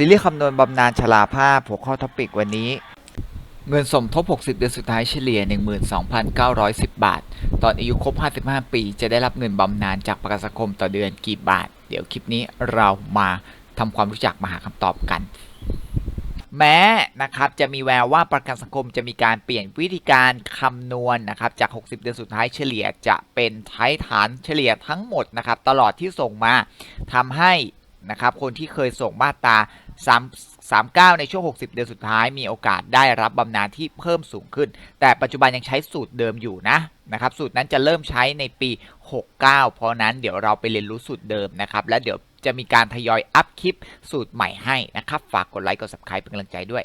ซีรีส์คำนวณบำนาญชราภาพหัวข้อท็อปิกวันนี้ เงินสมทบ 60 เดือนสุดท้ายเฉลี่ย 12,910 บาท ตอนอายุครบ 55 ปี จะได้รับเงินบำนาญจากประกันสังคมต่อเดือนกี่บาท เดี๋ยวคลิปนี้เรามาทำความรู้จักมาหาคำตอบกัน แม้นะครับจะมีแววว่าประกันสังคมจะมีการเปลี่ยนวิธีการคำนวณนะครับจาก 60 เดือนสุดท้ายเฉลี่ยจะเป็นใช้ฐานเฉลี่ยทั้งหมดนะครับตลอดที่ส่งมาทำให้ นะครับคนที่เคยส่งมาตรา3 39 ในช่วง 60 เดือนสุดท้าย มีโอกาสได้รับบำนาญที่เพิ่มสูงขึ้น แต่ปัจจุบันยังใช้สูตรเดิมอยู่นะนะครับสูตรนั้นจะเริ่มใช้ในปี 69 เพราะนั้นเดี๋ยวเราไปเรียนรู้สูตรเดิมนะครับ และเดี๋ยวจะมีการทยอยอัพคลิปสูตรใหม่ให้นะครับ ฝากกดไลค์กด subscribe เป็นกำลังใจด้วย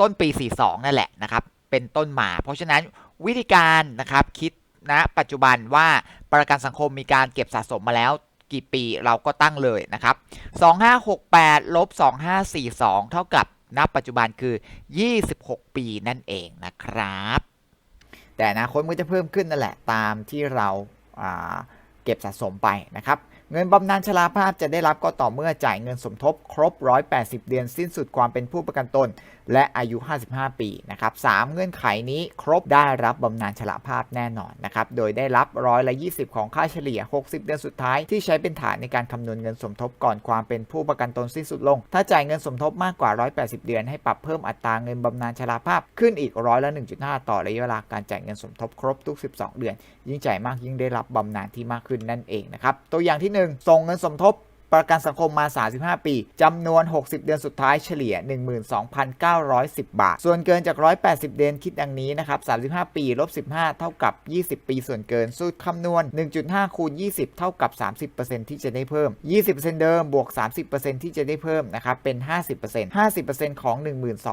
ต้นปี 42 นั่นแหละนะครับ เป็นต้นมา เพราะฉะนั้นวิธีการนะครับคิดณปัจจุบันว่าประกันสังคมมีการเก็บสะสมมาแล้วกี่ปีเราก็ตั้งเลยนะครับ 2568ลบ2542 เท่ากับณปัจจุบันคือ 26 ปีนั่นเองนะครับ แต่อนาคตมันก็จะเพิ่มขึ้นนั่นแหละตามที่เราาเก็บสะสมไปนะครับ เงินบำนาญชราภาพจะได้รับก็ต่อเมื่อจ่ายเงินสมทบครบ 180 เดือนสิ้นสุดความเป็นผู้ประกันตนและอายุ 55 ปีนะครับสามเงื่อนไขนี้ครบได้รับบำนาญชราภาพแน่นอนนะครับ โดยได้รับร้อยละ 20 ของค่าเฉลี่ย 60 เดือนสุดท้าย ที่ใช้เป็นฐานในการคำนวณเงินสมทบก่อนความเป็นผู้ประกันตนสิ้นสุดลง ถ้าจ่ายเงินสมทบมากกว่า 180 เดือน ให้ปรับเพิ่มอัตราเงินบำนาญชราภาพขึ้นอีกร้อยละ 1.5 ต่อระยะเวลาการจ่ายเงินสมทบครบทุก 12 เดือน ยิ่งจ่ายมากยิ่งได้รับบำนาญที่มากขึ้นนั่นเองนะครับตัวอย่างที่ 1 ส่งเงินสมทบ ประกันสังคมมา 35 ปี จำนวน 60 เดือนสุดท้ายเฉลี่ย 12,910 บาท ส่วนเกินจาก 180 เดือนคิดดังนี้นะครับ 35 ปีลบ15 เท่ากับ 20 ปีส่วนเกิน สูตรคำนวณ 1.5 คูณ 20 เท่ากับ 30%ที่จะได้เพิ่ม 20%เดิมบวก 30%ที่จะได้เพิ่มนะครับ เป็น 50% 50%ของ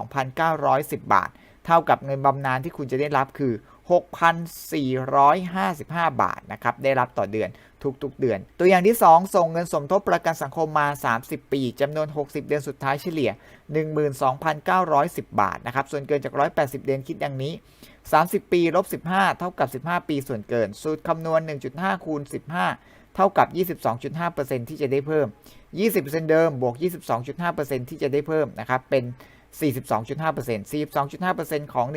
12,910 บาท เท่ากับเงินบำนาญที่คุณจะได้รับคือ 6,455 บาทนะครับ ได้รับต่อเดือนทุกๆ เดือน ตัวอย่างที่ 2 ส่งเงินสมทบประกันสังคมมา 30 ปีจำนวน 60 เดือนสุดท้ายเฉลี่ย 12,910 บาทนะครับ ส่วนเกินจาก 180 เดือนคิดดังนี้ 30 ปีลบ15 เท่ากับ 15 ปีส่วนเกิน สูตรคำนวณ 1.5 คูณ 15 เท่ากับ 22.5%ที่จะได้เพิ่ม 20%เดิมบวก 22.5%ที่จะได้เพิ่มนะครับ เป็น 42.5% 42.5%ของ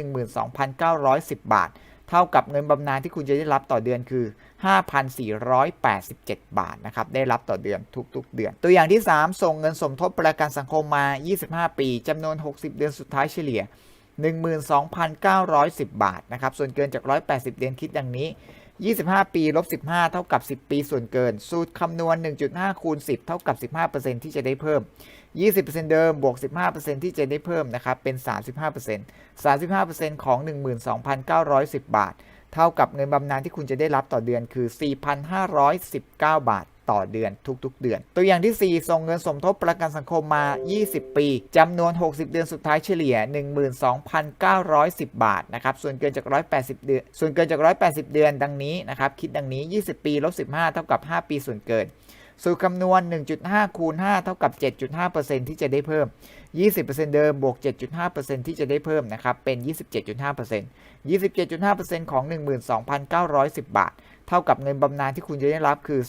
12,910 บาท เท่ากับเงินบำนาญที่คุณจะได้รับต่อเดือนคือ 5,487 บาทนะครับ ได้รับต่อเดือนทุกๆ เดือน ตัวอย่างที่ 3 ส่งเงินสมทบประกันสังคมมา 25 ปีจำนวน 60 เดือนสุดท้ายเฉลี่ย 12,910 บาทนะครับ ส่วนเกินจาก 180 เดือนคิดดังนี้ 25 ปี ลบ 15 เท่ากับ 10 ปีส่วนเกิน สูตรคำนวณ 1.5 คูณ 10 เท่ากับ 15%ที่จะได้เพิ่ม 20%เดิม บวก 15%ที่จะได้เพิ่มนะครับ เป็น 35% 35%ของ 12,910 บาท เท่ากับเงินบำนาญที่คุณจะได้รับต่อเดือนคือ 4,519 บาท ต่อเดือนทุกๆ เดือน ตัวอย่างที่ 4 ส่งเงินสมทบประกันสังคมมา 20 ปีจำนวน 60 เดือนสุดท้ายเฉลี่ย 12,910 บาทนะครับส่วนเกินจาก 180 เดือน ส่วนเกินจาก 180 เดือนดังนี้นะครับคิดดังนี้ 20 ปีลบ15 เท่ากับ 5 ปีส่วนเกินสูตรคำนวณ 1.5 คูณ 5 เท่ากับ 7.5%ที่จะได้เพิ่ม 20%เดิม บวก 7.5%ที่จะได้เพิ่มนะครับ เป็น 27.5% 27.5%ของ 12,910 บาท เท่ากับเงินบำนาญที่คุณจะได้รับคือ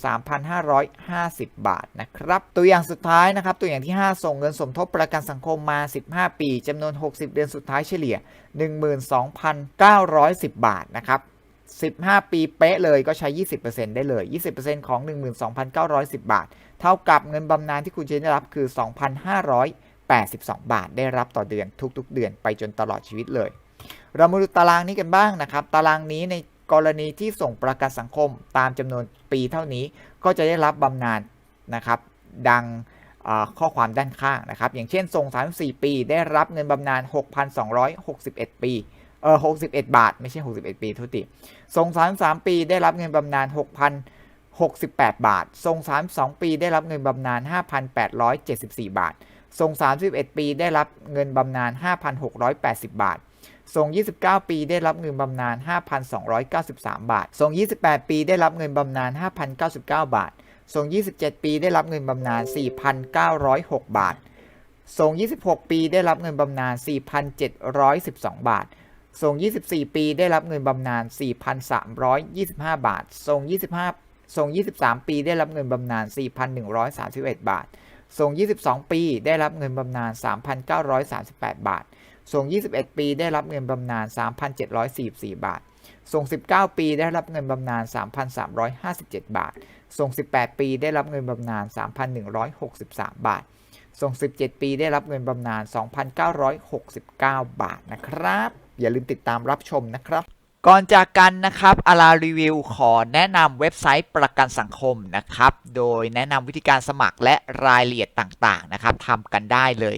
3,550 บาทนะครับ ตัวอย่างสุดท้ายนะครับ ตัวอย่างที่ 5 ส่งเงินสมทบประกันสังคมมา 15 ปีจำนวน 60 เดือนสุดท้ายเฉลี่ย 12,910 บาทนะครับ15 ปีเป๊ะเลยก็ใช้ 20%ได้เลย 20%ของ 12,910 บาท เท่ากับเงินบำนาญที่คุณจะได้รับคือ 2,582 บาท ได้รับต่อเดือนทุกๆ เดือนไปจนตลอดชีวิตเลย เรามาดูตารางนี้กันบ้างนะครับ ตารางนี้ใน กรณีที่ส่งประกันสังคมตามจำนวนปีเท่านี้ ก็จะได้รับบำนาญนะครับ ดังข้อความด้านข้างนะครับ อย่างเช่น ส่ง 34 ปี ได้รับเงินบำนาญ 6,261 ปีเออ61 บาท ไม่ใช่ 61 ปีทุติส่ง 33 ปี ได้รับเงินบำนาญ68บาททรง32 ปี ได้รับเงินบำนาญ 5,874 บาททรง31 ปี ได้รับเงินบำนาญ 5,680 บาท ทรง 29 ปีได้รับเงินบำนาญ 5,293 บาท ทรง 28 ปีได้รับเงินบำนาญ 5,099 บาท ทรง 27 ปีได้รับเงินบำนาญ 4,906 บาท ทรง 26 ปีได้รับเงินบำนาญ 4,712 บาท ทรง 24 ปีได้รับเงินบำนาญ 4,325 บาท ทรง 25 ทรง 23 ปีได้รับเงินบำนาญ 4,131 บาท ทรง 22 ปีได้รับเงินบำนาญ 3,938 บาท ทรง21 ปีได้รับเงินบำนาญ 3,744 บาททรง19 ปีได้รับเงินบำนาญ 3,357 บาททรง18 ปีได้รับเงินบำนาญ 3,163 บาททรง17 ปีได้รับเงินบำนาญ 2,969 บาทนะครับ อย่าลืมติดตามรับชมนะครับก่อนจากกันนะครับอารารีวิวขอแนะนำเว็บไซต์ประกันสังคมนะครับ โดยแนะนำวิธีการสมัครและรายละเอียดต่างๆนะครับทำกันได้เลย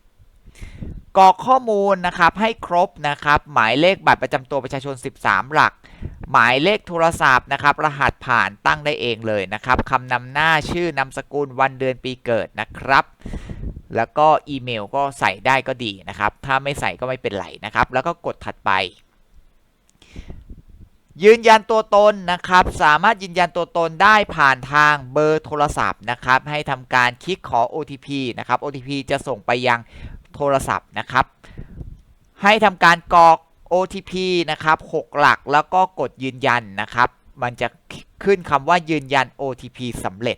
กรอกข้อมูลนะครับให้ครบนะครับ หมายเลขบัตรประจำตัวประชาชน 13 หลัก หมายเลขโทรศัพท์นะครับ รหัสผ่านตั้งได้เองเลยนะครับคำนำหน้าชื่อนามสกุลวันเดือนปีเกิดนะครับ แล้วก็อีเมลก็ใส่ได้ก็ดีนะครับ ถ้าไม่ใส่ก็ไม่เป็นไรนะครับ แล้วก็กดถัดไป ยืนยันตัวตนนะครับ สามารถยืนยันตัวตนได้ผ่านทางเบอร์โทรศัพท์นะครับ ให้ทำการคลิกขอ OTP นะครับ OTP จะส่งไปยังโทรศัพท์นะครับ ให้ทำการกรอก OTP นะครับ 6 หลักแล้วก็กดยืนยันนะครับ มันจะขึ้นคำว่ายืนยัน OTP สำเร็จ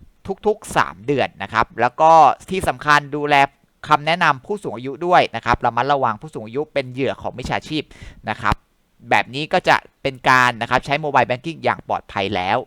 ทุกๆ 3 เดือนนะครับ แล้วก็ที่สำคัญดูแลคำแนะนำผู้สูงอายุด้วยนะครับระมัดระวังผู้สูงอายุเป็นเหยื่อของมิจฉาชีพนะครับ แบบนี้ก็จะเป็นการนะครับใช้โมบายแบงกิ้งอย่างปลอดภัยแล้ว